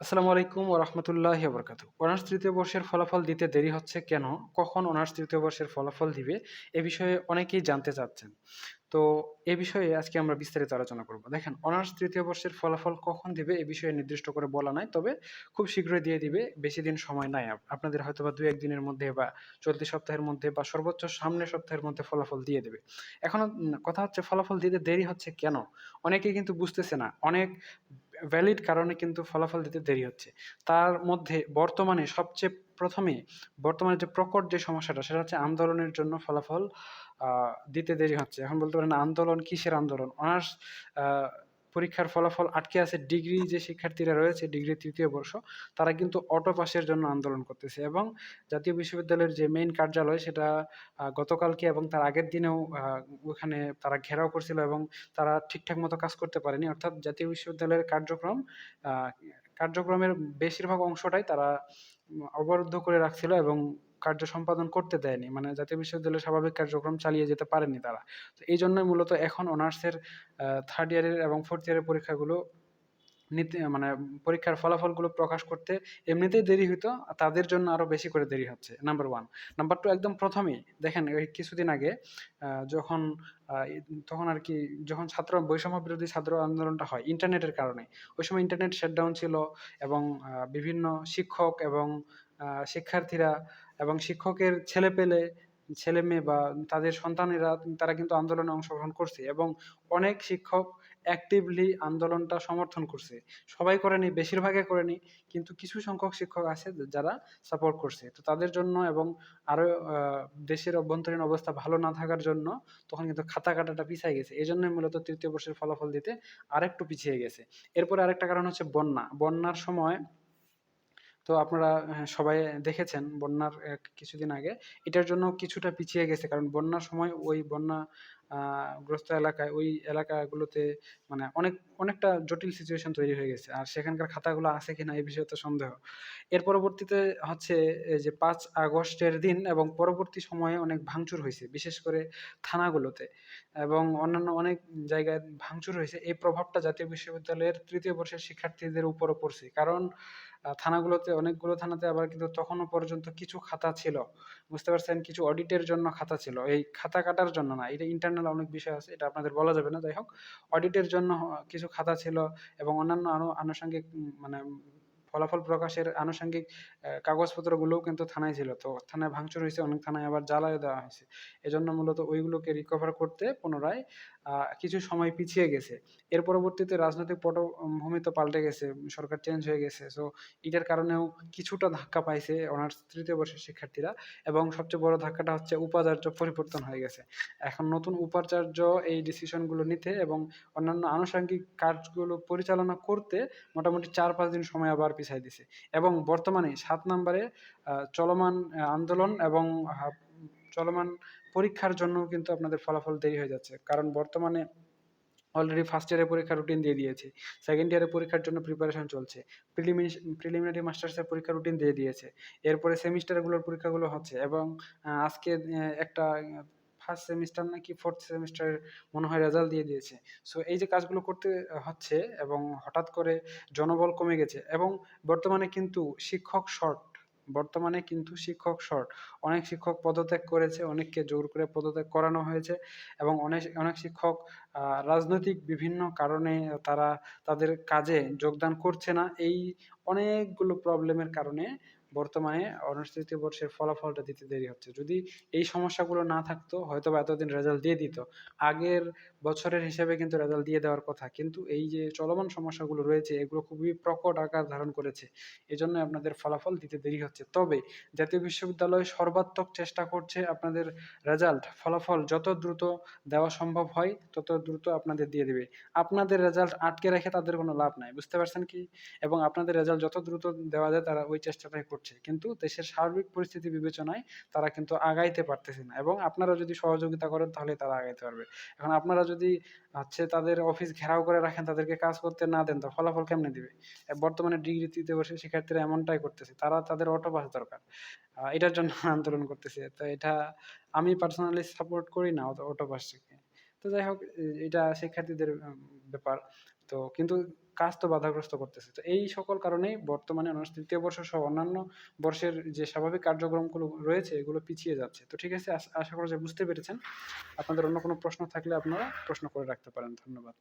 আসসালামু আলাইকুম ওয়া রাহমাতুল্লাহি ওয়া বারাকাতুহু। অনার্স তৃতীয় বর্ষের ফলাফল দিতে দেরি হচ্ছে কেন? কখন অনার্স তৃতীয় বর্ষের ফলাফল দিবে? এ বিষয়ে অনেকেই জানতে চাচ্ছেন। তো এ বিষয়ে আজকে আমরা বিস্তারিত আলোচনা করব। দেখেন, অনার্স তৃতীয় বর্ষের ফলাফল কখন দিবে এ বিষয়ে নির্দিষ্ট করে বলা নাই। তবে খুব শীঘ্রই দিয়ে দিবে। বেশি দিন সময় নাই। আপ আপনাদের হয়তোবা ২-১ দিনের মধ্যে বা চলতি সপ্তাহের মধ্যে বা সর্বোচ্চ সামনের সপ্তাহের মধ্যে ফলাফল দিয়ে দেবে। এখন কথা হচ্ছে ফলাফল দিতে দেরি হচ্ছে কেন? অনেকেই কিন্তু বুঝতেছে না। অনেক ভ্যালিড কারণে কিন্তু ফলাফল দিতে দেরি হচ্ছে। তার মধ্যে বর্তমানে সবচেয়ে প্রথমে, বর্তমানে যে প্রকট যে সমস্যাটা, সেটা হচ্ছে আন্দোলনের জন্য ফলাফল দিতে দেরি হচ্ছে। এখন বলতে পারেন আন্দোলন কিসের আন্দোলন? অনার্স পরীক্ষার ফলাফল আটকে আছে ডিগ্রি যে শিক্ষার্থীরা রয়েছে ডিগ্রি তৃতীয় বর্ষ, তারা কিন্তু অটো পাসের জন্য আন্দোলন করতেছে এবং জাতীয় বিশ্ববিদ্যালয়ের যে মেইন কার্যালয় সেটা গতকালকে এবং তার আগের দিনেও ওখানে তারা ঘেরাও করছিল এবং তারা ঠিকঠাক মতো কাজ করতে পারেনি। অর্থাৎ জাতীয় বিশ্ববিদ্যালয়ের কার্যক্রম কার্যক্রমের বেশিরভাগ অংশটাই তারা অবরুদ্ধ করে রাখছিল এবং কার্য সম্পাদন করতে দেয়নি। মানে জাতীয় বিশ্ববিদ্যালয়ের স্বাভাবিক কার্যক্রম চালিয়ে যেতে পারেনি তারা। তো এই জন্যই মূলত এখন অনার্সের 3rd ইয়ারের এবং 4th ইয়ারের পরীক্ষাগুলো নিতে মানে পরীক্ষার ফলাফলগুলো প্রকাশ করতে এমনিতেই দেরি হইতো। তাদের জন্য আরও বেশি করে দেরি হচ্ছে। নাম্বার 1 নাম্বার 2 একদম প্রথমেই, দেখেন এই কিছুদিন আগে যখন তখন আরকি যখন ছাত্র, বৈষম্য বিরোধী ছাত্র আন্দোলনটা হয়, ইন্টারনেটের কারণে। ওই সময় ইন্টারনেট শাটডাউন ছিল এবং বিভিন্ন শিক্ষক এবং শিক্ষার্থীরা এবং শিক্ষকের ছেলেপেলে, ছেলেমেয়ে বা তাদের সন্তানেরা তারা কিন্তু আন্দোলনে অংশগ্রহণ করছে এবং অনেক শিক্ষক অ্যাক্টিভলি আন্দোলনটা সমর্থন করছে। সবাই করেনি, বেশিরভাগে করেনি। কিন্তু কিছু সংখ্যক শিক্ষক আছে যারা সাপোর্ট করছে। তো তাদের জন্য এবং আরও আ দেশের অভ্যন্তরীণ অবস্থা ভালো না থাকার জন্য তখন কিন্তু খাতা কাটাটা পিছায় গেছে। এজন্যই মূলত তৃতীয় বর্ষের ফলাফল দিতে আরেকটু পিছিয়ে গেছে। এরপরে আরেকটা কারণ হচ্ছে বন্যা। বন্যার সময় তো আপনারা হ্যাঁ, সবাই দেখেছেন বন্যার কিছুদিন আগে। এটার জন্য কিছুটা পিছিয়ে গেছে। কারণ বন্যার সময় ওই বন্যা গ্রস্ত এলাকায়, ওই এলাকাগুলোতে মানে অনেক, অনেকটা জটিল সিচুয়েশন তৈরি হয়ে গেছে। আর সেখানকার খাতাগুলো আছে কিনা এই বিষয়ে তো সন্দেহ। এর পরবর্তীতে হচ্ছে এই যে ৫ আগস্টের দিন এবং পরবর্তী সময়ে অনেক ভাঙচুর হয়েছে, বিশেষ করে থানাগুলোতে এবং অন্যান্য অনেক জায়গায় ভাঙচুর হয়েছে। এই প্রভাবটা জাতীয় বিশ্ববিদ্যালয়ের তৃতীয় বর্ষের শিক্ষার্থীদের উপরও পড়ছে। কারণ থানাগুলোতে, অনেকগুলো থানাতে আবার কিন্তু তখনও পর্যন্ত কিছু খাতা ছিল। বুঝতে পারছেন? কিছু অডিটের জন্য খাতা ছিল। এই খাতা কাটার জন্য না। এটা ইন্টারনাল অনেক বিষয় আছে। এটা আপনাদের বলা যাবে না। যাই হোক, অডিটের জন্য কিছু খাতা ছিল এবং অন্যান্য আনুষঙ্গিক মানে ফলাফল প্রকাশের আনুষঙ্গিক কাগজপত্র কাগজপত্রগুলোও কিন্তু থানায় ছিল। তো থানায় ভাঙচুর হয়েছে অনেক থানায় আবার জ্বালায় দেওয়া হয়েছে এজন্য মূলত ওইগুলোকে রিকভার করতে পুনরায় কিছু সময় পিছিয়ে গেছে। এর পরবর্তীতে রাজনৈতিক পটভূমি তো পাল্টে গেছে। সরকার চেঞ্জ হয়ে গেছে। সো এটার কারণেও কিছুটা ধাক্কা পাইছে অনার্স ৩য় বর্ষের শিক্ষার্থীরা এবং সবচেয়ে বড় ধাক্কাটা হচ্ছে উপাচার্য পরিবর্তন হয়ে গেছে। এখন নতুন উপাচার্য এই ডিসিশনগুলো নিতে এবং অন্যান্য আনুষঙ্গিক কাজগুলো পরিচালনা করতে মোটামুটি ৪-৫ দিন সময় আবার পিছায় দিছে। এবং বর্তমানে ৭ নাম্বারে চলমান আন্দোলন এবং চলমান পরীক্ষার জন্যও কিন্তু আপনাদের ফলাফল দেরি হয়ে যাচ্ছে। কারণ বর্তমানে অলরেডি ফার্স্ট ইয়ারের পরীক্ষার রুটিন দিয়ে দিয়েছে। সেকেন্ড ইয়ারের পরীক্ষার জন্য প্রিপারেশন চলছে। প্রিলিমিস প্রিলিমিনারি মাস্টার্সের পরীক্ষার রুটিন দিয়ে দিয়েছে। এরপরে সেমিস্টারগুলোর পরীক্ষাগুলো হচ্ছে এবং আজকে একটা ফার্স্ট সেমিস্টার নাকি ফোর্থ সেমিস্টারের মনে হয় রেজাল্ট দিয়ে দিয়েছে। সো এই যে কাজগুলো করতে হচ্ছে এবং হঠাৎ করে জনবল কমে গেছে এবং বর্তমানে কিন্তু শিক্ষক শর্ট। বর্তমানে কিন্তু শিক্ষক শর্ট। অনেক শিক্ষক পদত্যাগ করেছে, অনেককে জোর করে পদত্যাগ করানো হয়েছে এবং অনেক অনেক শিক্ষক রাজনৈতিক বিভিন্ন কারণে তারা তাদের কাজে যোগদান করছে না। এই অনেকগুলো প্রবলেমের কারণে বর্তমানে অনার্স ৩য় বর্ষের ফলাফলটা দিতে দেরি হচ্ছে। যদি এই সমস্যাগুলো না থাকতো হয়তো বা এতদিন রেজাল্ট দিয়ে দিত। আগের বছরের হিসাবে কিন্তু রেজাল্ট দিয়ে দেওয়ার কথা। কিন্তু এই যে চলমান সমস্যাগুলো রয়েছে এগুলো খুবই প্রকট আকার ধারণ করেছে। এজন্য আপনাদের ফলাফল দিতে দেরি হচ্ছে। তবে জাতীয় বিশ্ববিদ্যালয় সর্বাত্মক চেষ্টা করছে আপনাদের রেজাল্ট, ফলাফল যত দ্রুত দেওয়া সম্ভব হয় তত দ্রুত আপনাদের দিয়ে দিবে। আপনাদের রেজাল্ট আটকে রেখে তাদের কোনো লাভ নাই। বুঝতে পারছেন কি? এবং আপনাদের রেজাল্ট যত দ্রুত দেওয়া যায় তারা ওই চেষ্টাটাই করছে। কিন্তু দেশের সার্বিক পরিস্থিতি বিবেচনায় তারা কিন্তু আগাইতে পারতেছে না এবং আপনারা যদি সহযোগিতা করেন তাহলে তারা আগাইতে পারবে। এখন আপনারা যদি হচ্ছে তাদের অফিস ঘেরাও করে রাখেন, তাদেরকে কাজ করতে না দেন তো ফলাফল কেমনে দিবে? বর্তমানে ডিগ্রি ৩য় বর্ষের শিক্ষার্থীরা এমনটাই করতেছে। তারা তাদের অটো পাস দরকার। এটার জন্য আন্দোলন করতেছে। তো এটা আমি পার্সোনালি সাপোর্ট করি না অটো অটো পাসকে। তো যাই হোক এটা শিক্ষার্থীদের ব্যাপার। তো কিন্তু কাজ তো বাধাগ্রস্ত করতেছে। তো এই সকল কারণেই বর্তমানে অনার্স তৃতীয় বর্ষ সহ অন্যান্য বর্ষের যে স্বাভাবিক কার্যক্রমগুলো রয়েছে, এগুলো পিছিয়ে যাচ্ছে। তো ঠিক আছে আশা করা যায় বুঝতে পেরেছেন। আপনাদের অন্য কোনো প্রশ্ন থাকলে আপনারা প্রশ্ন করে রাখতে পারেন। ধন্যবাদ।